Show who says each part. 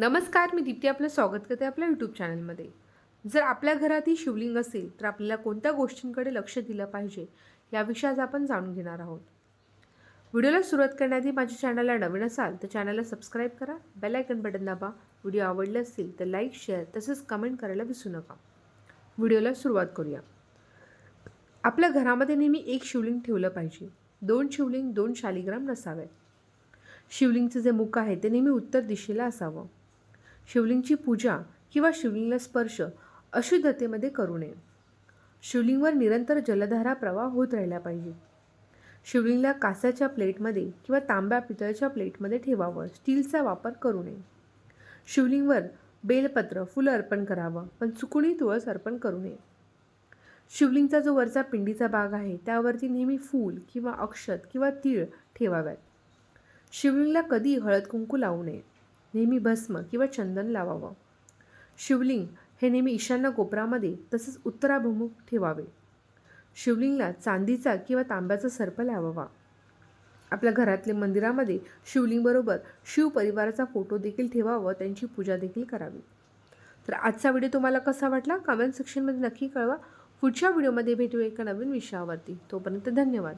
Speaker 1: नमस्कार मी दीप्ती आपलं स्वागत करते आपल्या यूट्यूब चॅनलमध्ये जर आपल्या घरातही शिवलिंग असेल तर आपल्याला कोणत्या गोष्टींकडे लक्ष दिलं पाहिजे याविषयी आज आपण जाणून घेणार आहोत. व्हिडिओला सुरुवात करण्याआधी माझ्या चॅनलला नवीन असाल तर चॅनलला सबस्क्राईब करा बेल आयकन बटन दाबा. व्हिडिओ आवडले असतील तर लाईक शेअर तसेच कमेंट करायला विसरू नका. व्हिडिओला सुरुवात करूया. आपल्या घरामध्ये नेहमी एक शिवलिंग ठेवलं पाहिजे. दोन शिवलिंग दोन शालिग्राम नसावे. शिवलिंगचं जे मुख आहे ते नेहमी उत्तर दिशेला असावं. शिवलिंगची पूजा किंवा शिवलिंगला स्पर्श अशुद्धतेमध्ये करू नये. शिवलिंगवर निरंतर जलधारा प्रवाह होत राहिला पाहिजे. शिवलिंगला कासाच्या प्लेटमध्ये किंवा तांब्या पितळच्या प्लेटमध्ये ठेवावं स्टीलचा वापर करू नये. शिवलिंगवर बेलपत्र फुलं अर्पण करावं पण चुकूनही तुळस अर्पण करू नये. शिवलिंगचा जो वरचा पिंडीचा भाग आहे त्यावरती नेहमी फूल किंवा अक्षत किंवा तीळ ठेवाव्यात. शिवलिंगला कधी हळद कुंकू लावू नये. नेहमी भस्म किंवा चंदन लावावं. शिवलिंग हे नेहमी ईशान्य कोपरामध्ये तसंच उत्तराभिमुख ठेवावे. शिवलिंगला चांदीचा किंवा तांब्याचा सर्प लावावा. आपल्या घरातले मंदिरामध्ये शिवलिंगबरोबर शिव परिवाराचा फोटो देखील ठेवावा त्यांची पूजा देखील करावी. तर आजचा व्हिडिओ तुम्हाला कसा वाटला? कमेंट सेक्शनमध्ये नक्की कळवा. पुढच्या व्हिडिओमध्ये भेटू एका नवीन विषयावरती. तोपर्यंत धन्यवाद.